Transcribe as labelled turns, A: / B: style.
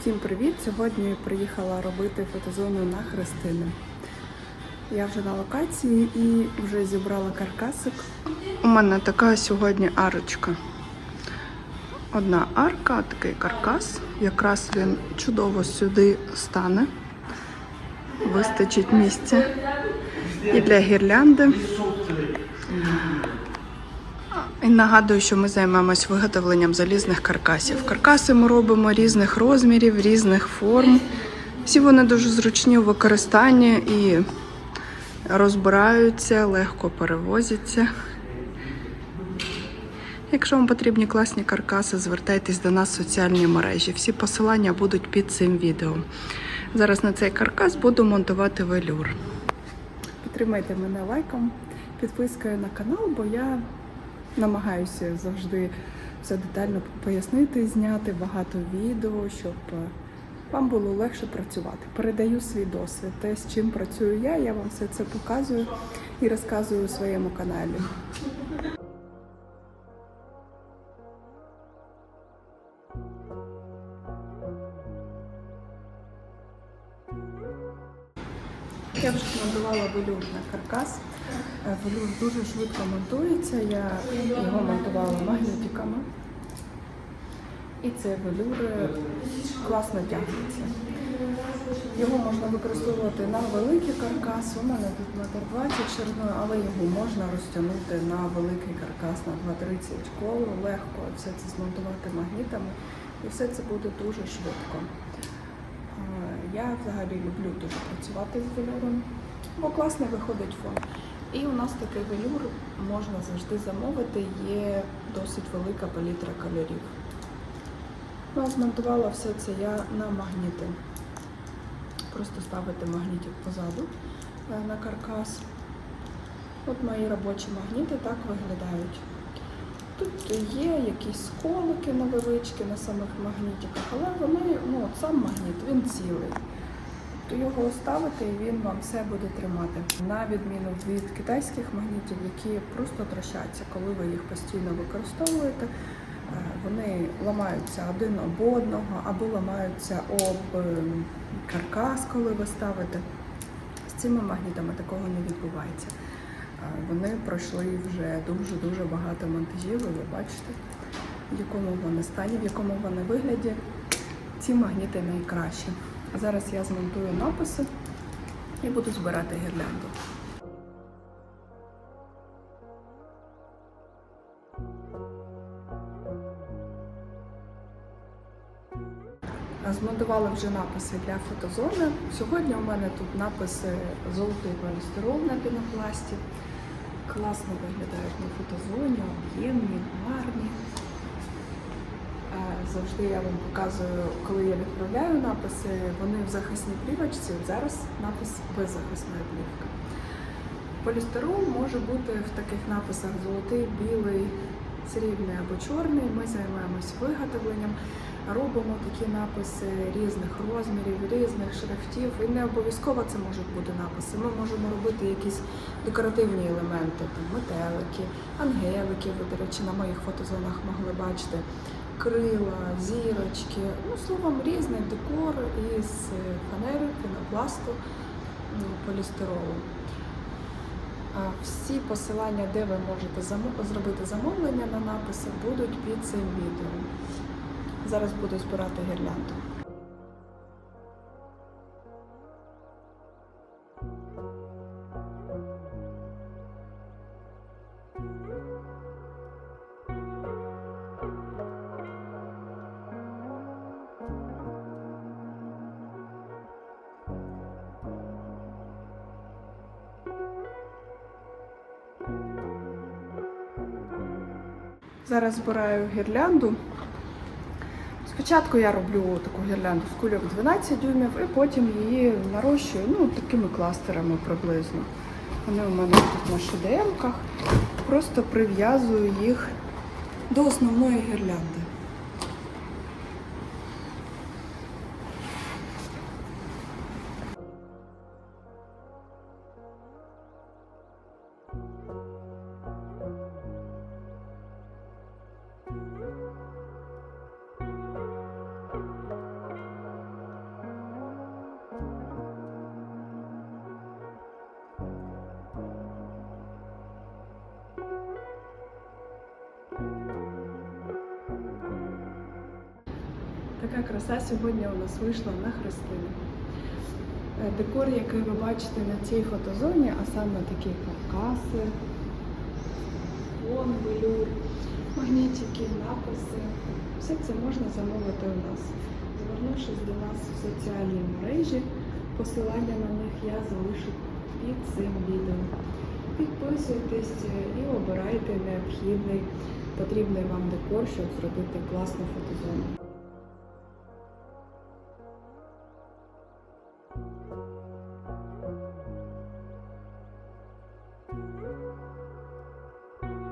A: Всім привіт! Сьогодні приїхала робити фотозону на Христини. Я вже на локації і вже зібрала каркасик. У мене така сьогодні арочка. Одна арка, такий каркас. Якраз він чудово сюди стане. Вистачить місця і для гірлянди. І нагадую, що ми займаємось виготовленням залізних каркасів. Каркаси ми робимо різних розмірів, різних форм. Всі вони дуже зручні у використанні і розбираються, легко перевозяться. Якщо вам потрібні класні каркаси, звертайтесь до нас в соціальні мережі. Всі посилання будуть під цим відео. Зараз на цей каркас буду монтувати велюр. Підтримайте мене лайком, підпискою на канал, бо я намагаюся завжди все детально пояснити, зняти багато відео, щоб е, вам було легше працювати. Передаю свій досвід. Те, з чим працюю я, я вам все це показую і розказую у своєму каналі. Я вже монтувала велюр на каркас. Е, Велюр дуже швидко монтується. Я його монтувала магнітиками. І цей велюр класно тягнеться. Його можна використовувати на великий каркас. У мене тут метр 20 шириною, але його можна розтягнути на великий каркас на 2,30 коло. Легко все це змонтувати магнітами. І все це буде дуже швидко. Я взагалі люблю дуже працювати з велюром, бо класно виходить фон. І у нас такий велюр можна завжди замовити, є досить велика палітра кольорів. Ну, змонтувала все це я на магніти. Просто ставити магнітик позаду е, на каркас. От мої робочі магніти так виглядають. Тут є якісь сколики невеличкі на самих магнітиках, але вони, ну, от сам магніт, він цілий. То його ставите і він вам все буде тримати. На відміну від китайських магнітів, які просто трощаться, коли ви їх постійно використовуєте, е, вони ламаються один об одного або ламаються об е, каркас, коли ви ставите. З цими магнітами такого не відбувається. Вони пройшли вже дуже-дуже багато монтажів, ви бачите, в якому вони стані, в якому вони вигляді. Ці магніти найкращі. Зараз я змонтую написи і буду збирати гірлянду. Змонтувала вже написи для фотозони. Сьогодні у мене тут написи золотий полістирол на пінопласті. Класно виглядають на фотозоні, об'ємні, гарні. Е, Завжди я вам показую, коли я відправляю написи, вони в захисній плівочці. Зараз напис без захисної плівки. Полістирол може бути в таких написах золотий, білий, срібний або чорний. Ми займаємось виготовленням, робимо такі написи різних розмірів, різних шрифтів. І не обов'язково це можуть бути написи. Ми можемо робити якісь декоративні елементи, там метелики, ангелики. Ви, до речі, на моїх фотозонах могли бачити крила, зірочки. Ну, словом, різний декор із фанери, пінопласту, ну, полістиролу. Всі посилання, де ви можете зробити замовлення на написи, будуть під цим відео. Зараз буду збирати гірлянду. Зараз збираю гірлянду. Спочатку я роблю таку гірлянду з кульок 12 дюймів і потім її нарощую ну, такими кластерами приблизно. Вони у мене тут на шедемках. Просто прив'язую їх до основної гірлянди. Така краса сьогодні у нас вийшла на Христину. Е, Декор, який ви бачите на цій фотозоні, а саме такі каркаси, фон, велюр, магнітики, написи. Все це можна замовити у нас. Звернувшись до нас в соціальні мережі, посилання на них я залишу під цим відео. Підписуйтесь і обирайте необхідний потрібний вам декор, щоб зробити класну фотозону. Thank you.